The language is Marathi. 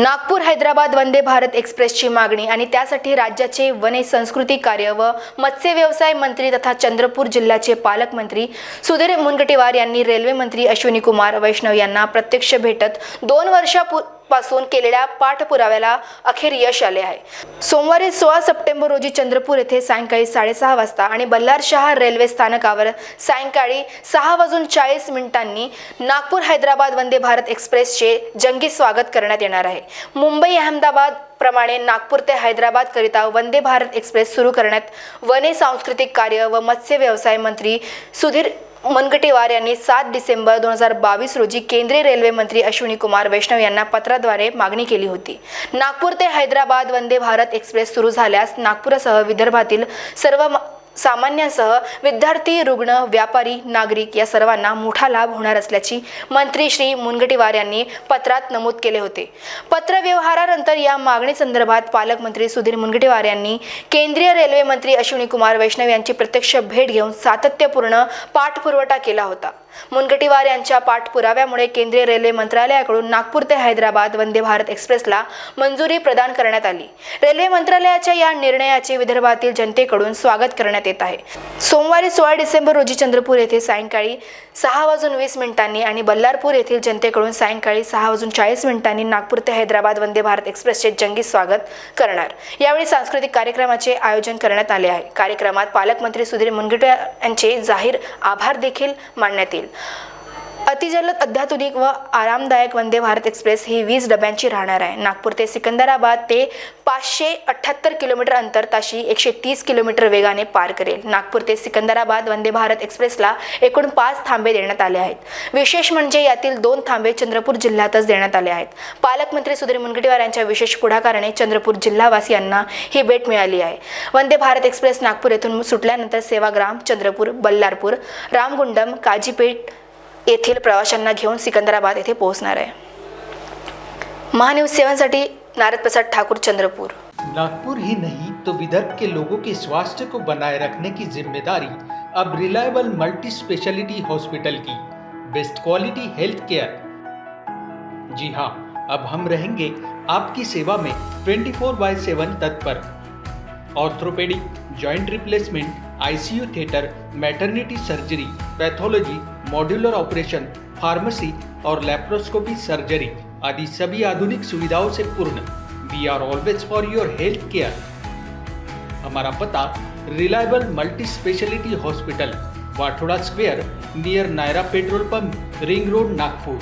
नागपूर हैदराबाद वंदे भारत एक्सप्रेसची मागणी आणि त्यासाठी राज्याचे वने संस्कृती कार्य व मत्स्य व्यवसाय मंत्री तथा चंद्रपूर जिल्ह्याचे पालकमंत्री सुधीर मुनगटीवार यांनी रेल्वे मंत्री अश्विनी कुमार वैष्णव यांना प्रत्यक्ष भेटत दोन पासून केलेल्या पाठपुराव्याला अखेर यश आले आहे. सोमवारी सोळा सप्टेंबर रोजी चंद्रपूर येथे सायंकाळी साडेसहा वाजता आणि बल्लारशहा रेल्वे स्थानकावर सायंकाळी सहा वाजून चाळीस मिनिटांनी नागपूर हैदराबाद वंदे भारत एक्सप्रेसचे जंगी स्वागत करण्यात येणार आहे. मुंबई अहमदाबाद प्रमाणे नागपूर ते हैदराबाद करिता वंदे भारत एक्सप्रेस सुरू करण्यात वने सांस्कृतिक कार्य व मत्स्य व्यवसाय मंत्री सुधीर मुनगटीवार यांनी सात डिसेंबर दोन हजार बावीस रोजी केंद्रीय रेल्वे मंत्री अश्विनी कुमार वैष्णव यांना पत्राद्वारे मागणी केली होती. नागपूर ते हैदराबाद वंदे भारत एक्सप्रेस सुरू झाल्यास नागपूरसह विदर्भातील सर्व म- सामान्यांसह विद्यार्थी रुग्ण व्यापारी नागरिक या सर्वांना मोठा लाभ होणार असल्याची मंत्री श्री मुनगटीवार यांनी पत्रात नमूद केले होते. पत्रव्यवहारानंतर या मागणीसंदर्भात पालकमंत्री सुधीर मुनगटीवार यांनी केंद्रीय रेल्वे मंत्री अश्विनी कुमार वैष्णव यांची प्रत्यक्ष भेट घेऊन सातत्यपूर्ण पाठपुरवठा केला होता. मुनगटीवार यांच्या पाठपुराव्यामुळे केंद्रीय रेल्वे मंत्रालयाकडून नागपूर ते हैदराबाद वंदे भारत एक्सप्रेसला मंजुरी प्रदान करण्यात आली. रेल्वे मंत्रालयाच्या या निर्णयाचे विदर्भातील जनतेकडून स्वागत करण्यात येत आहे. सोमवारी सोळा डिसेंबर रोजी चंद्रपूर येथे सायंकाळी सहा वाजून वीस मिनिटांनी आणि बल्लारपूर येथील जनतेकडून सायंकाळी सहा वाजून चाळीस मिनिटांनी नागपूर ते हैदराबाद वंदे भारत एक्सप्रेसचे जंगी स्वागत करणार. यावेळी सांस्कृतिक कार्यक्रमाचे आयोजन करण्यात आले आहे. कार्यक्रमात पालकमंत्री सुधीर मुनगटीवार यांचे जाहीर आभार देखील मानण्यात येईल. Israel. अतिजलद अत्याधुनिक व आरामदायक वंदे भारत एक्सप्रेस ही वीस डब्यांची राहणार आहे. नागपूर ते सिकंदराबाद ते पाचशे अठ्ठ्याहत्तर किलोमीटर अंतर ताशी एकशे तीस किलोमीटर वेगाने पार करेल. नागपूर ते सिकंदराबाद वंदे भारत एक्सप्रेसला एकूण पाच थांबे देण्यात आले आहेत. विशेष म्हणजे यातील दोन थांबे चंद्रपूर जिल्ह्यातच देण्यात आले आहेत. पालकमंत्री सुधीर मुनगंटीवार यांच्या विशेष पुढाकाराने चंद्रपूर जिल्हावासियांना ही भेट मिळाली आहे. वंदे भारत एक्सप्रेस नागपूर येथून सुटल्यानंतर सेवाग्राम चंद्रपूर बल्लारपूर रामगुंडम काजीपेठ येथील प्रवाशांना घेऊन सिकंदराबाद येथे पोहोचणार आहे. महान्यूज सेवांसाठी नारद प्रसाद ठाकूर, चंद्रपूर. नागपुर ही नहीं तो विदर्भ के लोगों के स्वास्थ्य को बनाए रखने की ज़िम्मेदारी अब रिलायबल मल्टी स्पेशलिटी हॉस्पिटल की बेस्ट क्वालिटी हेल्थ केयर जी हाँ अब हम रहेंगे आपकी सेवा में 24 फोर बाय सेवन तत्पर orthopaedic joint replacement ICU theatre maternity surgery pathology modular operation, pharmacy और लेप्रोस्कोपी सर्जरी आदि सभी आधुनिक सुविधाओं से पूर्ण। We are always for your health care हमारा पता reliable multi speciality hospital Wathoda square near Nayara petrol pump ring road Nagpur.